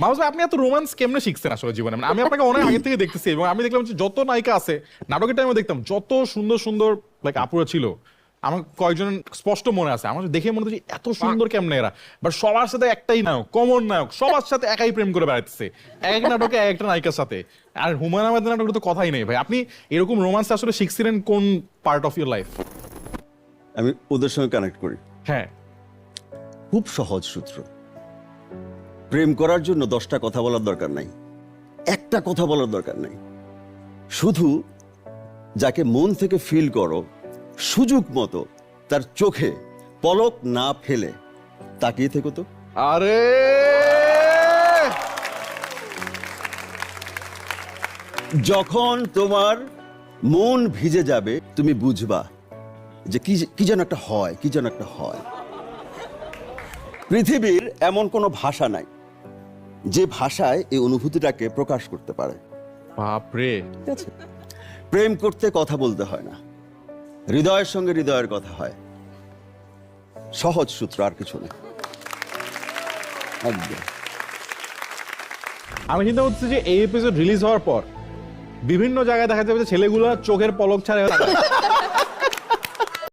মাহবুব ভাই, আপনি এত রোমান্স কেমনে শিখছেন আসলে জীবনে? মানে আমি আপনাকে অনেক আগে থেকে দেখতেছি এবং আমি দেখলাম যে যত নায়িকা আছে নাটকের টাইমে দেখতাম যত সুন্দর সুন্দর লাইক আপুরা ছিল আমার কয়েকজন স্পষ্ট মনে আছে। আমার দেখে মনে হচ্ছে এত সুন্দর কেমনে এরা। বাট সবার সাথে একটাই নায়ক কমন নায়ক সবার সাথে একাই প্রেম করে বেড়াচ্ছে এক এক নাটকে এক একটা নায়িকার সাথে। আর হুমায়ুন আহমেদের নাটকে তো কথাই নেই ভাই। আপনি এরকম রোমান্স আসলে শিখছিলেন কোন পার্ট অফ ইউর লাইফ আমি ওদের সঙ্গে কানেক্ট করি। হ্যাঁ। খুব সহজ সূত্র। প্রেম করার জন্য দশটা কথা বলার দরকার নাই। একটা কথা বলার দরকার নাই। শুধু যাকে মন থেকে ফিল করো সুযোগ মতো তার চোখে পলক না ফেলে তাকিয়ে থেকো তো। আরে! যখন তোমার মন ভিজে যাবে তুমি বুঝবা যে কি কি যেন একটা হয় কি যেন একটা হয়। পৃথিবীর এমন কোনো ভাষা নাই। যে ভাষায় এই অনুভূতিটাকে প্রকাশ করতে পারে। বাপরে। ঠিক আছে? প্রেম করতে কথা বলতে হয় না। হৃদয়ের সঙ্গে হৃদয়ের কথা হয়। সহজ সূত্র আর কিছু না। একদম। আমি চিন্তা করছি যে এই এপিসোড রিলিজ হওয়ার পর বিভিন্ন জায়গায় দেখা যাবে যে ছেলেগুলো চোখের পলক ছাড়া